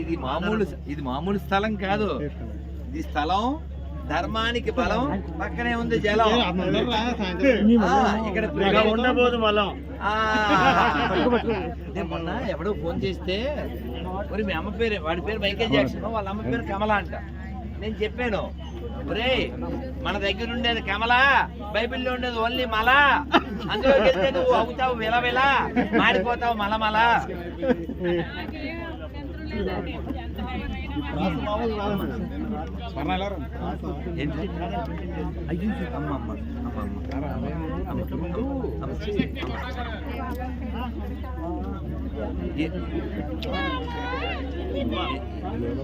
ఇది మామూలు ఇది మామూలు స్థలం కాదు. ఇది స్థలం ధర్మానికి బలం పక్కనే ఉంది జలం. ఇక్కడ ఇక ఉండబోదు నేను మొన్న ఎవడో ఫోన్ చేస్తే మరి మీ అమ్మ పేరు వాడి పేరు మైకేల్ జాక్సన్ వాళ్ళ అమ్మ పేరు కమల అంట. నేను చెప్పాను. ఒరే మన దగ్గర ఉండేది కమల బైబిల్లో ఉండేది ఓన్లీ మల. అందులో వెళ్తే నువ్వు అవుతావు విలవిల మాడిపోతావు మలమల. ఏంటి? అయ్యో, అమ్మ, అమ్మ, అమ్మ,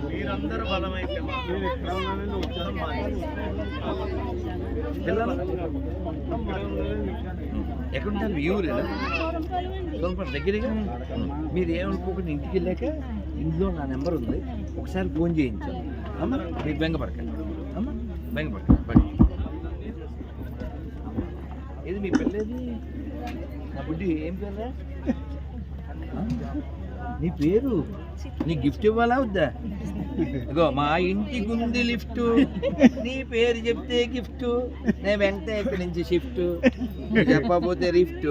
మీరందరూ బలమైతే పిల్లలు ఎక్కడుంటారు? మీ ఊరు సోమపేట దగ్గరగా? మీరు ఏమనుకోకుండా ఇంటికి వెళ్ళాక ఇంట్లో నా నెంబర్ ఉంది. ఒకసారి ఫోన్ చేయించాను అమ్మ. మీరు బెంగపడకండి అమ్మ. బెంగపడకండి ఇది మీ పిల్లేది నా బుడ్డి ఏం పేరా నీ పేరు? నీ గిఫ్ట్ ఇవ్వాలా వద్దా? ఇగో మా ఇంటికి ఉంది లిఫ్ట్. నీ పేరు చెప్తే గిఫ్ట్ నేను వెంటనే ఇక్కడి నుంచి షిఫ్ట్ నువ్వు చెప్పకపోతే రిఫ్ట్.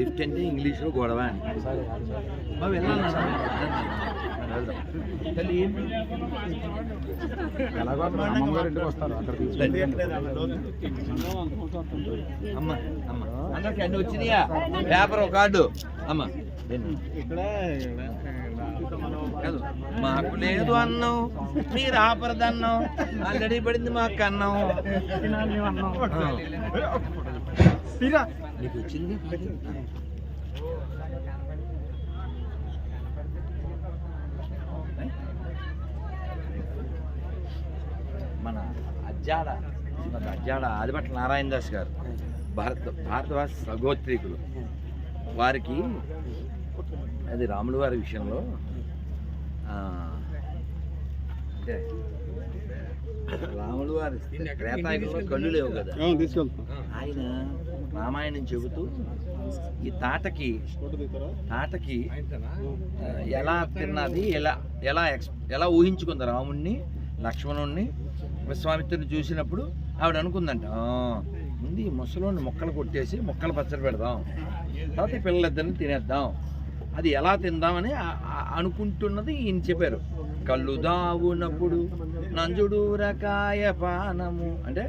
రిఫ్ట్ అంటే ఇంగ్లీష్లో గొడవ అని. బాబు వెళ్ళాలన్నా అమ్మ అమ్మ. అందరికి అన్ని వచ్చినాయా? Paper card. అమ్మ. కాదు మాకు లేదు అన్నం మీరు ఆపరదన్నం ఆల్రెడీ పడింది మాకు అన్నం. నీకు వచ్చింది మన అజ్జాడ మన అజ్జాడ ఆదిపట్ల నారాయణ దాస్ గారు భారత భారతవాస సగోత్రీకులు. వారికి అది రాముల వారి విషయంలో అంటే రాముల వారి త్రేతాయుగంలో కళ్ళు లేవు కదా. ఆయన రామాయణం చెబుతూ ఈ తాటకి తాటకి ఎలా తిన్నది ఎలా ఎలా ఎక్స్ ఎలా ఊహించుకుంది రాముణ్ణి లక్ష్మణుణ్ణి విశ్వామిత్రుని చూసినప్పుడు ఆవిడ అనుకుందంట "ఆ, ముందు ఈ ముసలోని మొక్కలు కొట్టేసి మొక్కలు పచ్చడి పెడదాం. తర్వాత ఈ పిల్లలిద్దరిని తినేద్దాం. అది ఎలా తిందామని అనుకుంటున్నది ఈయన చెప్పారు. కళ్ళు దావునప్పుడు నంజుడు రకాయ పానము అంటే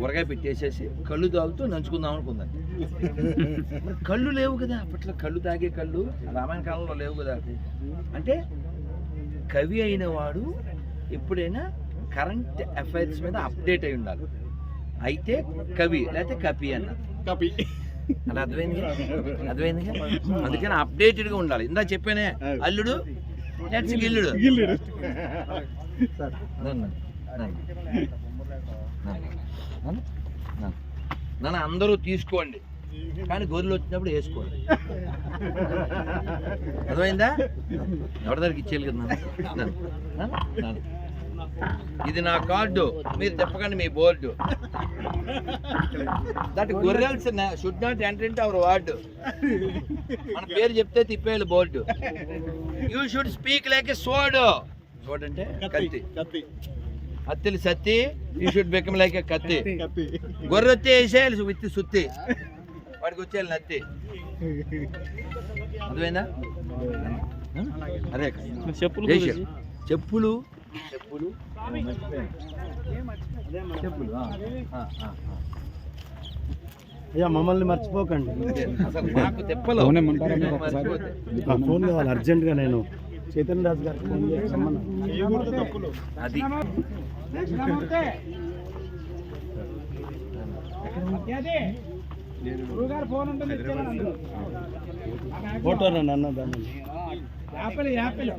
ఊరగాయ పెట్టేసేసి కళ్ళు తాగుతూ నంచుకుందాం అనుకుందండి. మరి కళ్ళు లేవు కదా అప్పట్లో కళ్ళు తాగే కళ్ళు రామాయణ కాలంలో లేవు కదా. అంటే కవి అయిన వాడు ఎప్పుడైనా కరెంట్ అఫైర్స్ మీద అప్డేట్ అయి ఉండాలి. అయితే కవి లేకపోతే కపి అన్న కపి. అలా అర్థమైంది? అర్థమైంది? అందుకని అప్డేటెడ్గా ఉండాలి. ఇందా చెప్పానే అల్లుడు నెక్స్ట్ గిల్లుడు. నన్ను, అందరూ తీసుకోండి. కానీ గొర్రెలు వచ్చినప్పుడు వేసుకోండి. అర్థమైందా? ఎవరి దగ్గరికి ఇచ్చేయాలి కదా. ఇది నా కార్డు. మీరు తిప్పకండి మీ board. That గొర్రెల్స్ should not enter into our ward మన పేరు చెప్తే తిప్పేయాలి board you should speak like a sword sword అంటే కత్తి కత్తి. Attili Satti you should become like a కత్తి. కత్తి గొర్రె వచ్చి వేసేయాలి విత్ సుత్తి. వాడికి వచ్చేయాలి నత్తి. అర్థమైందా? అదే చెప్పులు. చెప్పులు. చెప్పులు. చెప్పులు ఆ, ఆ, ఆ, ఆ. అయ్యా మమ్మల్ని మర్చిపోకండి. ఫోన్ కావాలి అర్జెంట్గా నేను చైతన్య రాజు గారికి ఫోన్ చేసి ఫోటో అన్న దాన్ని? మేము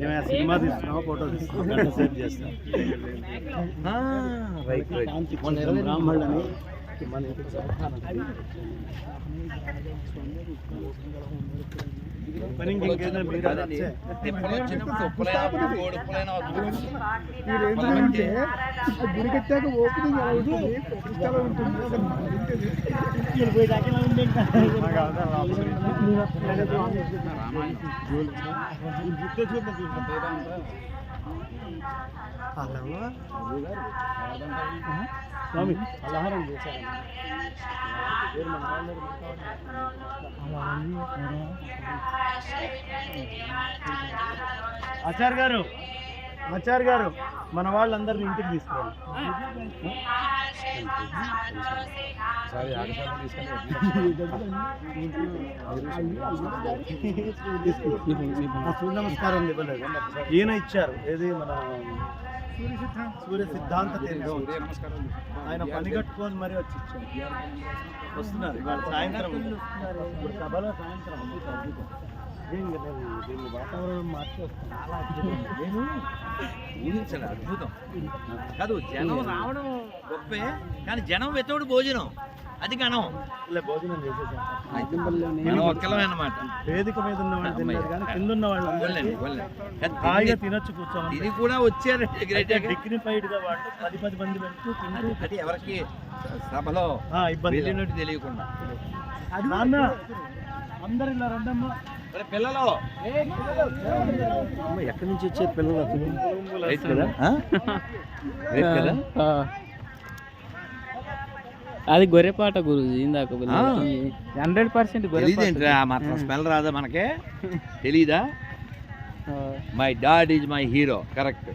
సినిమా తీస్తున్నాము ఫోటో తీస్తున్నాం గంట సేవ్ చేస్తాం. ఆ, రైట్ రైట్. బ్రాహ్మణులని మన ఇంటికి సత్తానండి. ఓపెనింగ్ ఇంకేదో మీరు కాదండి, వచ్చే. తిప్పలు వచ్చినప్పుడు ఉప్పులైనా వద్దు, కోడి ఉప్పులైనా వద్దు. మీరు ఏంటంటే గుడి కట్టాక ఓపెనింగ్ ఎలా ఉంటుంది ఎలా ఉంటుంది పోయేదాకా ఉంది ఇంకా? స్వామి అల్లహారం చేశారు ఆచార్ గారు ఆచార్ గారు మన వాళ్ళందరిని ఇంటికి తీసుకురండి. నమస్కారం ఇవ్వలేదు. ఈయన ఇచ్చారు. ఏది మన సూర్య సిద్ధాంత ఆయన పని కట్టుకొని మరి వచ్చి ఇచ్చారు. వస్తున్నారు. ఇవాళ సాయంత్రం. ఇప్పుడు సభలో సాయంత్రం వాతావరణం మార్చేస్తాను నేను ఊహించలే అద్భుతం. కాదు జనం రావడం గొప్పే కానీ జనం వెతోడు భోజనం. అది గణం ఇలా భోజనం చేసేసాను ఒక్కలమే అన్నమాట. వేదిక మీద ఉన్న వాళ్ళు తిన్నారు కానీ కింద ఉన్న వాళ్ళు హాయిగా తినొచ్చు ఇది కూడా డిగ్నిఫైడ్గా. వాళ్ళు పది పది మంది అంటే ఎవరికి సభలో ఇబ్బంది తెలియకుండా. నాన్న అందరు ఇలా రండమ్మా. పిల్లలు? ఎక్కడి నుంచి వచ్చారు పిల్లలు కదా. అది గొర్రెపాట గురుజీ ఇందాక. హండ్రెడ్ పర్సెంట్ మాత్రం స్మెల్ రాదా మనకే? తెలీదా? My dad is my hero correct